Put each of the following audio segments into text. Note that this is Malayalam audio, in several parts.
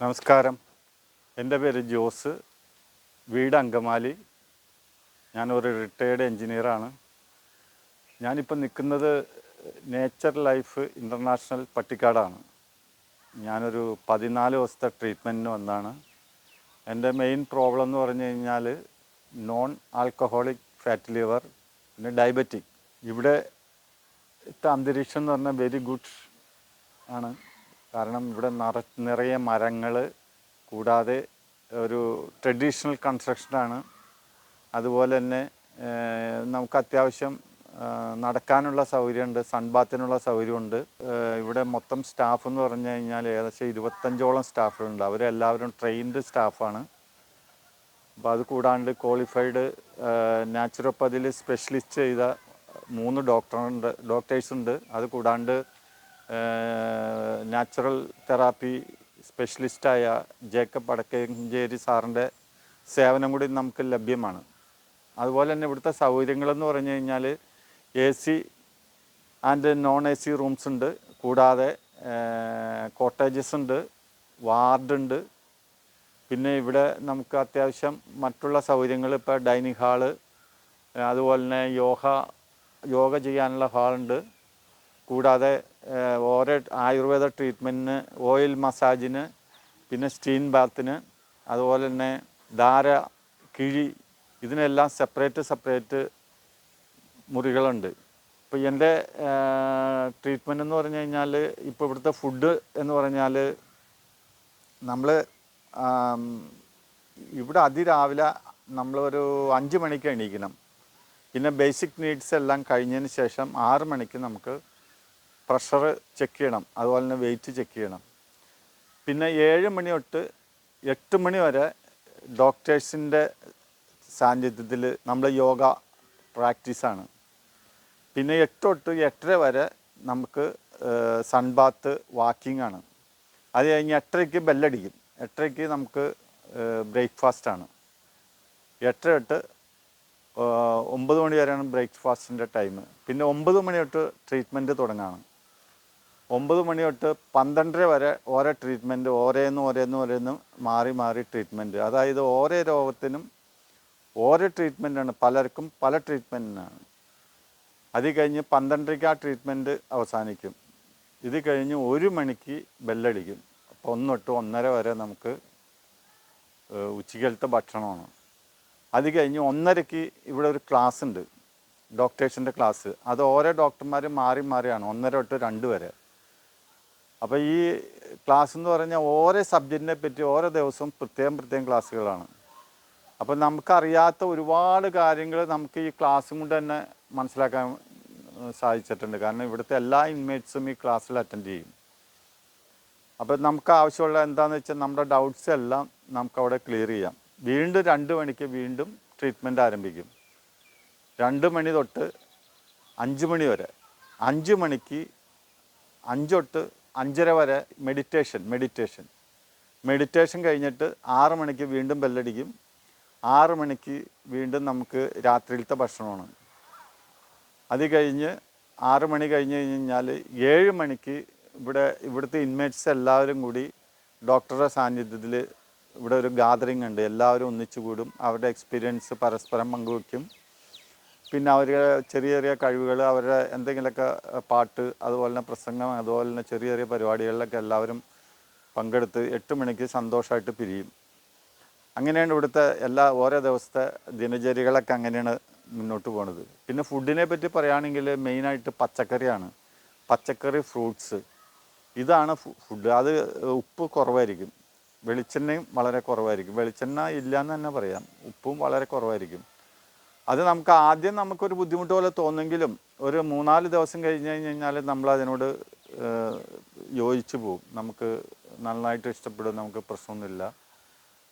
നമസ്കാരം. എന്റെ പേര് ജോസ്. വീട് അങ്കമാലി. ഞാനൊരു റിട്ടയേർഡ് എൻജിനീയറാണ് ഞാനിപ്പോൾ നിൽക്കുന്നത് നേച്ചർ ലൈഫ് ഇന്റർനാഷണൽ പട്ടിക്കാടാണ്. ഞാനൊരു പതിനാല് ദിവസത്തെ ട്രീറ്റ്മെന്റിന് വന്നാണ്. എന്റെ മെയിൻ പ്രോബ്ലം എന്ന് പറഞ്ഞു കഴിഞ്ഞാൽ നോൺ ആൽക്കഹോളിക് ഫാറ്റ് ലിവർ പിന്നെ ഡയബറ്റിക് ഇവിടെ അന്തരീക്ഷം എന്ന് പറഞ്ഞാൽ വെരി ഗുഡ് ആണ്. കാരണം ഇവിടെ നിറ നിറയെ മരങ്ങൾ കൂടാതെ ഒരു ട്രഡീഷണൽ കൺസ്ട്രക്ഷനാണ് അതുപോലെ തന്നെ നമുക്ക് അത്യാവശ്യം നടക്കാനുള്ള സൗകര്യമുണ്ട് സൺബാത്തിനുള്ള സൗകര്യമുണ്ട്. ഇവിടെ മൊത്തം സ്റ്റാഫ് എന്ന് പറഞ്ഞു കഴിഞ്ഞാൽ ഏകദേശം ഇരുപത്തഞ്ചോളം സ്റ്റാഫുകളുണ്ട് അവരെല്ലാവരും ട്രെയിൻഡ് സ്റ്റാഫാണ് അപ്പോൾ അത് കൂടാണ്ട് ക്വാളിഫൈഡ് നാച്ചുറോപ്പതിയിൽ സ്പെഷ്യലിസ്റ്റ് ചെയ്ത മൂന്ന് ഡോക്ടറുണ്ട് ഡോക്ടേഴ്സ് ഉണ്ട്. അത് കൂടാണ്ട് നാച്ചുറൽ തെറാപ്പി സ്പെഷ്യലിസ്റ്റായ ജേക്കബ് അടക്കഞ്ചേരി സാറിന്റെ സേവനം കൂടി നമുക്ക് ലഭ്യമാണ്. അതുപോലെ തന്നെ ഇവിടുത്തെ സൗകര്യങ്ങളെന്ന് പറഞ്ഞു കഴിഞ്ഞാൽ A C and non A C rooms ഉണ്ട് കൂടാതെ കോട്ടേജസ് ഉണ്ട് വാർഡുണ്ട്. പിന്നെ ഇവിടെ നമുക്ക് അത്യാവശ്യം മറ്റുള്ള സൗകര്യങ്ങൾ ഇപ്പോൾ ഡൈനിങ് ഹാൾ അതുപോലെ തന്നെ യോഗ യോഗ ചെയ്യാനുള്ള ഹാളുണ്ട്. കൂടാതെ ഓരോ ആയുർവേദ ട്രീറ്റ്മെന്റിന് ഓയിൽ മസാജിന് പിന്നെ സ്റ്റീൻ ബാത്തിന് അതുപോലെ തന്നെ ധാര കിഴി ഇതിനെല്ലാം സെപ്പറേറ്റ് സെപ്പറേറ്റ് മുറികളുണ്ട്. ഇപ്പോൾ എന്റെ ട്രീറ്റ്മെന്റ് എന്ന് പറഞ്ഞു കഴിഞ്ഞാൽ ഇപ്പോൾ ഇവിടുത്തെ ഫുഡ് എന്ന് പറഞ്ഞാൽ നമ്മൾ ഇവിടെ അതിരാവിലെ നമ്മളൊരു അഞ്ച് മണിക്ക് എണീക്കണം. പിന്നെ ബേസിക് നീഡ്സ് എല്ലാം കഴിഞ്ഞതിന് ശേഷം ആറ് മണിക്ക് നമുക്ക് പ്രഷർ ചെക്ക് ചെയ്യണം. അതുപോലെ തന്നെ വെയിറ്റ് ചെക്ക് ചെയ്യണം. പിന്നെ ഏഴ് മണി തൊട്ട് എട്ട് മണി വരെ ഡോക്ടേഴ്സിന്റെ സാന്നിധ്യത്തിൽ നമ്മൾ യോഗ പ്രാക്ടീസാണ് പിന്നെ എട്ട് തൊട്ട് എട്ടര വരെ നമുക്ക് സൺബാത്ത് വാക്കിംഗ് ആണ്. അത് കഴിഞ്ഞ് എട്ടരയ്ക്ക് ബെല്ലടിക്കും എട്ടരയ്ക്ക് നമുക്ക് ബ്രേക്ക്ഫാസ്റ്റ് ആണ്. എട്ടര തൊട്ട് ഒമ്പത് മണി വരെയാണ് ബ്രേക്ക്ഫാസ്റ്റിന്റെ ടൈം പിന്നെ ഒമ്പത് മണി തൊട്ട് ട്രീറ്റ്മെന്റ് തുടങ്ങാണ്. ഒമ്പത് മണി തൊട്ട് പന്ത്രണ്ടര വരെ ഓരോ ട്രീറ്റ്മെന്റ് ഓരോന്ന് ഓരോന്ന് ഓരോന്ന് മാറി മാറി ട്രീറ്റ്മെന്റ് അതായത് ഓരോ രോഗത്തിനും ഓരോ ട്രീറ്റ്മെന്റാണ് പലർക്കും പല ട്രീറ്റ്മെന്റിനാണ് അത് കഴിഞ്ഞ് പന്ത്രണ്ടരയ്ക്ക് ആ ട്രീറ്റ്മെന്റ് അവസാനിക്കും. ഇത് കഴിഞ്ഞ് ഒരു മണിക്ക് ബെല്ലടിക്കും. അപ്പോൾ ഒന്ന് തൊട്ട് ഒന്നര വരെ നമുക്ക് ഉച്ചയ്ക്കലത്തെ ഭക്ഷണമാണ്. അത് കഴിഞ്ഞ് ഒന്നരയ്ക്ക് ഇവിടെ ഒരു ക്ലാസ് ഉണ്ട് ഡോക്ടേഴ്സിന്റെ ക്ലാസ് അത് ഓരോ ഡോക്ടർമാർ മാറി മാറിയാണ്. ഒന്നര തൊട്ട് രണ്ട് വരെ. അപ്പോൾ ഈ ക്ലാസ് എന്ന് പറഞ്ഞാൽ ഓരോ സബ്ജക്റ്റിനെ പറ്റി ഓരോ ദിവസവും പ്രത്യേകം പ്രത്യേകം ക്ലാസ്സുകളാണ്. അപ്പോൾ നമുക്കറിയാത്ത ഒരുപാട് കാര്യങ്ങൾ നമുക്ക് ഈ ക്ലാസ് കൊണ്ട് തന്നെ മനസ്സിലാക്കാൻ സാധിച്ചിട്ടുണ്ട്. കാരണം ഇവിടുത്തെ എല്ലാ ഇൻമേറ്റ്സും ഈ ക്ലാസ്സിൽ അറ്റൻഡ് ചെയ്യും. അപ്പോൾ നമുക്ക് ആവശ്യമുള്ള എന്താണെന്ന് വെച്ചാൽ നമ്മുടെ ഡൗട്ട്സ് എല്ലാം നമുക്ക് അവിടെ ക്ലിയർ ചെയ്യാം. വീണ്ടും രണ്ട് മണിക്ക് വീണ്ടും ട്രീറ്റ്മെന്റ് ആരംഭിക്കും. രണ്ട് മണി തൊട്ട് അഞ്ച് മണി വരെ. അഞ്ച് മണിക്ക് അഞ്ച് തൊട്ട് അഞ്ചര വരെ മെഡിറ്റേഷൻ മെഡിറ്റേഷൻ മെഡിറ്റേഷൻ കഴിഞ്ഞിട്ട് ആറ് മണിക്ക് വീണ്ടും ബെല്ലടിക്കും. ആറ് മണിക്ക് വീണ്ടും നമുക്ക് രാത്രിയിലത്തെ ഭക്ഷണമാണ്. അത് കഴിഞ്ഞ് ആറ് മണി കഴിഞ്ഞ് കഴിഞ്ഞാൽ ഏഴ് മണിക്ക് ഇവിടെ ഇവിടുത്തെ ഇൻമേറ്റ്സ് എല്ലാവരും കൂടി ഡോക്ടറുടെ സാന്നിധ്യത്തിൽ ഇവിടെ ഒരു ഗാദറിംഗ് ഉണ്ട്. എല്ലാവരും ഒന്നിച്ചു കൂടും. അവരുടെ എക്സ്പീരിയൻസ് പരസ്പരം പങ്കുവയ്ക്കും പിന്നെ അവർ ചെറിയ ചെറിയ കഴിവുകൾ അവരുടെ എന്തെങ്കിലുമൊക്കെ പാട്ട് അതുപോലെ തന്നെ പ്രസംഗം അതുപോലെ തന്നെ ചെറിയ ചെറിയ പരിപാടികളിലൊക്കെ എല്ലാവരും പങ്കെടുത്ത് എട്ട് മണിക്ക് സന്തോഷമായിട്ട് പിരിയും. അങ്ങനെയാണ് ഇവിടുത്തെ എല്ലാ ഓരോ ദിവസത്തെ ദിനചര്യകളൊക്കെ അങ്ങനെയാണ് മുന്നോട്ട് പോണത്. പിന്നെ ഫുഡിനെ പറ്റി പറയുകയാണെങ്കിൽ മെയിനായിട്ട് പച്ചക്കറിയാണ്. പച്ചക്കറി ഫ്രൂട്ട്സ്. ഇതാണ് ഫുഡ് അത് ഉപ്പ് കുറവായിരിക്കും. വെളിച്ചെണ്ണയും വളരെ കുറവായിരിക്കും. വെളിച്ചെണ്ണ ഇല്ല എന്ന് തന്നെ പറയാം. ഉപ്പും വളരെ കുറവായിരിക്കും. അത് നമുക്ക് ആദ്യം നമുക്കൊരു ബുദ്ധിമുട്ട് പോലെ തോന്നുമെങ്കിലും ഒരു മൂന്നാൽ ദിവസം കഴിഞ്ഞ് കഴിഞ്ഞ് കഴിഞ്ഞാൽ നമ്മൾ അതിനോട് യോജിച്ചു പോകും. നമുക്ക് നന്നായിട്ട് ഇഷ്ടപ്പെടും നമുക്ക് പ്രശ്നമൊന്നുമില്ല.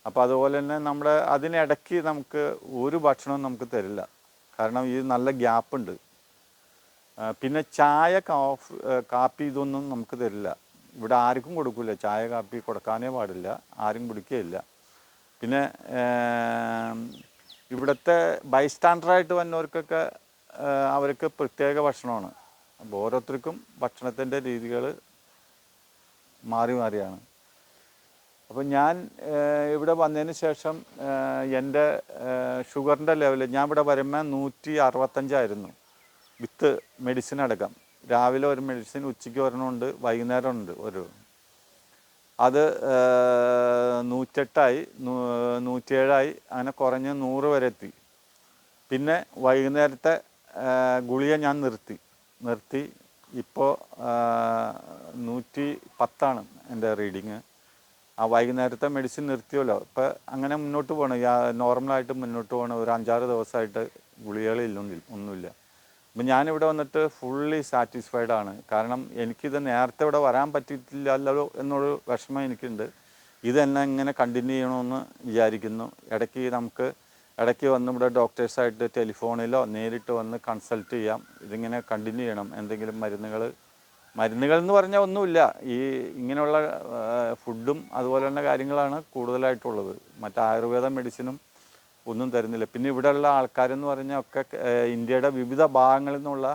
അപ്പോൾ അതുപോലെ തന്നെ നമ്മുടെ അതിനിടയ്ക്ക് നമുക്ക് ഒരു ഭക്ഷണവും നമുക്ക് തരില്ല. കാരണം ഈ നല്ല ഗ്യാപ്പുണ്ട്. പിന്നെ ചായ കോഫ് കാപ്പി ഇതൊന്നും നമുക്ക് തരില്ല. ഇവിടെ ആർക്കും കൊടുക്കില്ല ചായ കാപ്പി കൊടുക്കാനേ പാടില്ല. ആരും കുടിക്കുകയില്ല. പിന്നെ ഇവിടുത്തെ ബൈസ്റ്റാൻഡറായിട്ട് വന്നവർക്കൊക്കെ അവർക്ക് പ്രത്യേക ഭക്ഷണമാണ്. അപ്പോൾ ഓരോരുത്തർക്കും ഭക്ഷണത്തിന്റെ രീതികൾ മാറി മാറിയാണ്. അപ്പോൾ ഞാൻ ഇവിടെ വന്നതിന് ശേഷം എന്റെ ഷുഗറിന്റെ ലെവൽ ഞാൻ ഇവിടെ വരുമ്പോൾ നൂറ്റി അറുപത്തഞ്ചായിരുന്നു വിത്ത് മെഡിസിൻ അടക്കം. രാവിലെ ഒരു മെഡിസിൻ ഉച്ചയ്ക്ക് ഒരെണ്ണമുണ്ട് വൈകുന്നേരം ഉണ്ട് ഒരു അത് നൂറ്റെട്ടായി നൂറ്റിയേഴായി അങ്ങനെ കുറഞ്ഞ് നൂറ് വരെ എത്തി. പിന്നെ വൈകുന്നേരത്തെ ഗുളിക ഞാൻ നിർത്തി. നിർത്തി. ഇപ്പോൾ നൂറ്റി പത്താണ് എന്റെ റീഡിങ്. ആ വൈകുന്നേരത്തെ മെഡിസിൻ നിർത്തിയല്ലോ. ഇപ്പം അങ്ങനെ മുന്നോട്ട് പോകണം നോർമലായിട്ട് മുന്നോട്ട് പോകണം ഒരു അഞ്ചാറ് ദിവസമായിട്ട് ഗുളികകളില്ലെങ്കിൽ ഒന്നുമില്ല. അപ്പം ഞാനിവിടെ വന്നിട്ട് ഫുള്ളി സാറ്റിസ്ഫൈഡ് ആണ്. കാരണം എനിക്കിത് നേരത്തെ ഇവിടെ വരാൻ പറ്റിയിട്ടില്ലല്ലോ എന്നൊരു വിഷമം എനിക്കുണ്ട്. ഇത് എന്നെ ഇങ്ങനെ കണ്ടിന്യൂ ചെയ്യണമെന്ന് വിചാരിക്കുന്നു. ഇടയ്ക്ക് നമുക്ക് ഇടയ്ക്ക് വന്ന് ഇവിടെ ഡോക്ടേഴ്സായിട്ട് ടെലിഫോണിലോ നേരിട്ട് വന്ന് കൺസൾട്ട് ചെയ്യാം. ഇതിങ്ങനെ കണ്ടിന്യൂ ചെയ്യണം. എന്തെങ്കിലും മരുന്നുകൾ മരുന്നുകൾ എന്ന് പറഞ്ഞാൽ ഒന്നുമില്ല. ഈ ഇങ്ങനെയുള്ള ഫുഡും അതുപോലെ തന്നെ കാര്യങ്ങളാണ് കൂടുതലായിട്ടുള്ളത്. മറ്റ് ആയുർവേദ മെഡിസിനും ഒന്നും തരുന്നില്ല. പിന്നെ ഇവിടെയുള്ള ആൾക്കാരെന്ന് പറഞ്ഞാൽ ഒക്കെ ഇന്ത്യയുടെ വിവിധ ഭാഗങ്ങളിൽ നിന്നുള്ള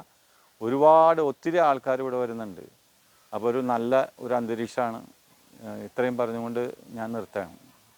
ഒരുപാട് ഒത്തിരി ആൾക്കാർ ഇവിടെ വരുന്നുണ്ട്. അപ്പോൾ ഒരു നല്ല ഒരു അന്തരീക്ഷമാണ്. ഇത്രയും പറഞ്ഞുകൊണ്ട് ഞാൻ നിർത്തുകയാണ്.